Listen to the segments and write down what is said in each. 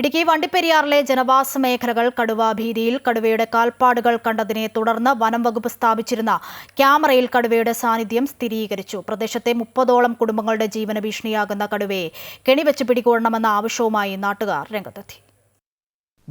ഇടുക്കി വണ്ടിപ്പെരിയാറിലെ ജനവാസ മേഖലകൾ കടുവ ഭീതിയിൽ കടുവയുടെ കാൽപ്പാടുകൾ കണ്ടതിനെ തുടർന്ന് വനം വകുപ്പ് സ്ഥാപിച്ചിരുന്ന ക്യാമറയിൽ കടുവയുടെ സാന്നിധ്യം സ്ഥിരീകരിച്ചു. പ്രദേശത്തെ മുപ്പതോളം കുടുംബങ്ങളുടെ ജീവന ഭീഷണിയാകുന്ന കടുവയെ കെണിവെച്ച് പിടികൂടണമെന്ന ആവശ്യവുമായി നാട്ടുകാർ രംഗത്തെത്തി.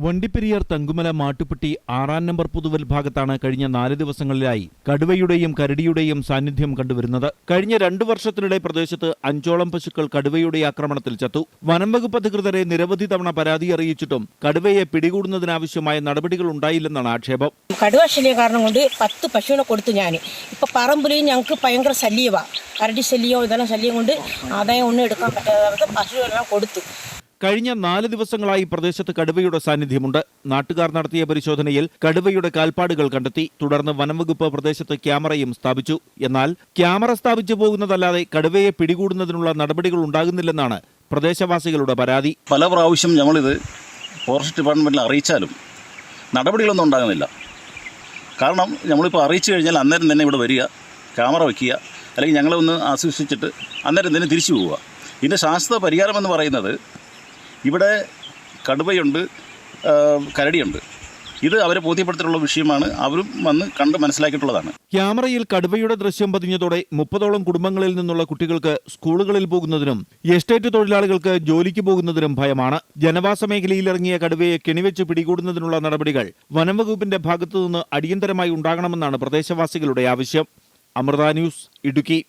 വണ്ടിപ്പെരിയാർ തങ്കുമല മാട്ടുപ്പെട്ടി ആറാം നമ്പർ പുതുവൽ ഭാഗത്താണ് കഴിഞ്ഞ നാല് ദിവസങ്ങളിലായി കടുവയുടെയും കരടിയുടെയും സാന്നിധ്യം കണ്ടുവരുന്നത്. കഴിഞ്ഞ രണ്ടു വർഷത്തിനിടെ പ്രദേശത്ത് അഞ്ചോളം പശുക്കൾ കടുവയുടെ ആക്രമണത്തിൽ ചത്തു. വനംവകുപ്പ് അധികൃതരെ നിരവധി തവണ പരാതി അറിയിച്ചിട്ടും കടുവയെ പിടികൂടുന്നതിനാവശ്യമായ നടപടികൾ ഉണ്ടായില്ലെന്നാണ് ആക്ഷേപം. കടുവ ശല്യ കാരണം കൊണ്ട് പത്ത് പശുവിനെ കൊടുത്തു ഞാൻ. ഇപ്പൊ പറമ്പിൽ ഞങ്ങൾക്ക് ഭയങ്കര ശല്യമാണ് കരടി ശല്യമോ ഇതെല്ലാം ശല്യം കൊണ്ട് ആദായം ഒന്നും എടുക്കാൻ പറ്റാതെ പശുവെല്ലാം കൊടുത്തു. കഴിഞ്ഞ നാല് ദിവസങ്ങളായി പ്രദേശത്ത് കടുവയുടെ സാന്നിധ്യമുണ്ട്. നാട്ടുകാർ നടത്തിയ പരിശോധനയിൽ കടുവയുടെ കാൽപ്പാടുകൾ കണ്ടെത്തി. തുടർന്ന് വനംവകുപ്പ് പ്രദേശത്ത് ക്യാമറയും സ്ഥാപിച്ചു. എന്നാൽ ക്യാമറ സ്ഥാപിച്ചു പോകുന്നതല്ലാതെ കടുവയെ പിടികൂടുന്നതിനുള്ള നടപടികൾ ഉണ്ടാകുന്നില്ലെന്നാണ് പ്രദേശവാസികളുടെ പരാതി. പല പ്രാവശ്യം ഞങ്ങളിത് ഫോറസ്റ്റ് ഡിപ്പാർട്ട്മെന്റിൽ അറിയിച്ചാലും നടപടികളൊന്നും ഉണ്ടാകുന്നില്ല. കാരണം നമ്മളിപ്പോൾ അറിയിച്ചു കഴിഞ്ഞാൽ അന്നേരം തന്നെ ഇവിടെ വരിക ക്യാമറ വയ്ക്കുക അല്ലെങ്കിൽ ഞങ്ങളെ ഒന്ന് ആശ്വസിച്ചിട്ട് അന്നേരം തന്നെ തിരിച്ചു പോവുക. ഇതിന്റെ ശാസ്ത്ര പരിഹാരമെന്ന് പറയുന്നത് ഇവിടെ കടുവയുണ്ട് കരടിയുണ്ട്. ഇത് അവരെ ബോധ്യപ്പെടുത്തിയിട്ടുള്ള വിഷയമാണ്. അവരും വന്ന് കണ്ട് മനസ്സിലാക്കിയിട്ടുള്ളതാണ്. ക്യാമറയിൽ കടുവയുടെ ദൃശ്യം പതിഞ്ഞതോടെ മുപ്പതോളം കുടുംബങ്ങളിൽ നിന്നുള്ള കുട്ടികൾക്ക് സ്കൂളുകളിൽ പോകുന്നതിനും എസ്റ്റേറ്റ് തൊഴിലാളികൾക്ക് ജോലിക്ക് പോകുന്നതിനും ഭയമാണ്. ജനവാസ മേഖലയിൽ ഇറങ്ങിയ കടുവയെ കെണിവെച്ച് പിടികൂടുന്നതിനുള്ള നടപടികൾ വനംവകുപ്പിന്റെ ഭാഗത്തുനിന്ന് അടിയന്തരമായി ഉണ്ടാകണമെന്നാണ് പ്രദേശവാസികളുടെ ആവശ്യം. അമൃത ന്യൂസ് ഇടുക്കി.